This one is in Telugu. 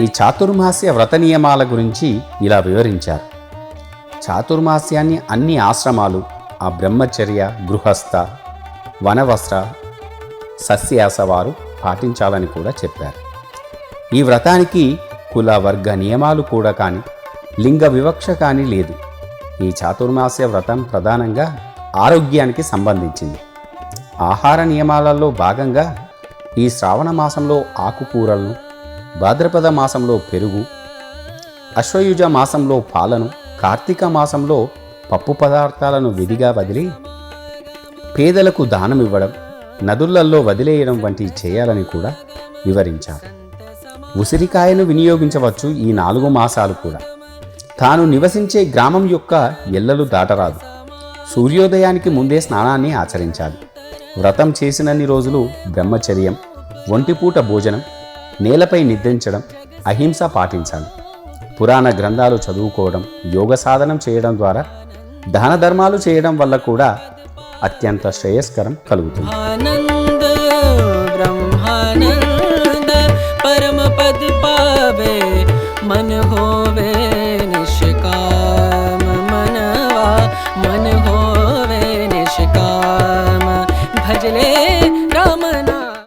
ఈ చాతుర్మాస్య వ్రత నియమాల గురించి ఇలా వివరించారు. చాతుర్మాస్యాన్ని అన్ని ఆశ్రమాలు ఆ బ్రహ్మచర్య గృహస్థ వనవస్త్ర సస్యాస వారు పాటించాలని కూడా చెప్పారు. ఈ వ్రతానికి కుల వర్గ నియమాలు కూడా కానీ లింగ వివక్ష కానీ లేదు. ఈ చాతుర్మాస్య వ్రతం ప్రధానంగా ఆరోగ్యానికి సంబంధించింది. ఆహార నియమాలలో భాగంగా ఈ శ్రావణ మాసంలో ఆకుకూరలను భాద్రపద మాసంలో పెరుగు అశ్వయుజ మాసంలో పాలను కార్తీక మాసంలో పప్పు పదార్థాలను విధిగా వదిలి పేదలకు దానం ఇవ్వడం నదులల్లో వదిలేయడం వంటివి చేయాలని కూడా వివరించారు. ఉసిరికాయను వినియోగించవచ్చు ఈ నాలుగు మాసాలు కూడా. తాను నివసించే గ్రామం యొక్క ఎల్లలు దాటరాదు. సూర్యోదయానికి ముందే స్నానాన్ని ఆచరించాలి. వ్రతం చేసినన్ని రోజులు బ్రహ్మచర్యం ఒంటిపూట భోజనం నేలపై నిద్రించడం అహింస పాటించాలి పురాణ గ్రంథాలు చదువుకోవడం యోగ సాధనం చేయడం ద్వారా దాన ధర్మాలు చేయడం వల్ల కూడా అత్యంత శ్రేయస్కరం కలుగుతుంది. मन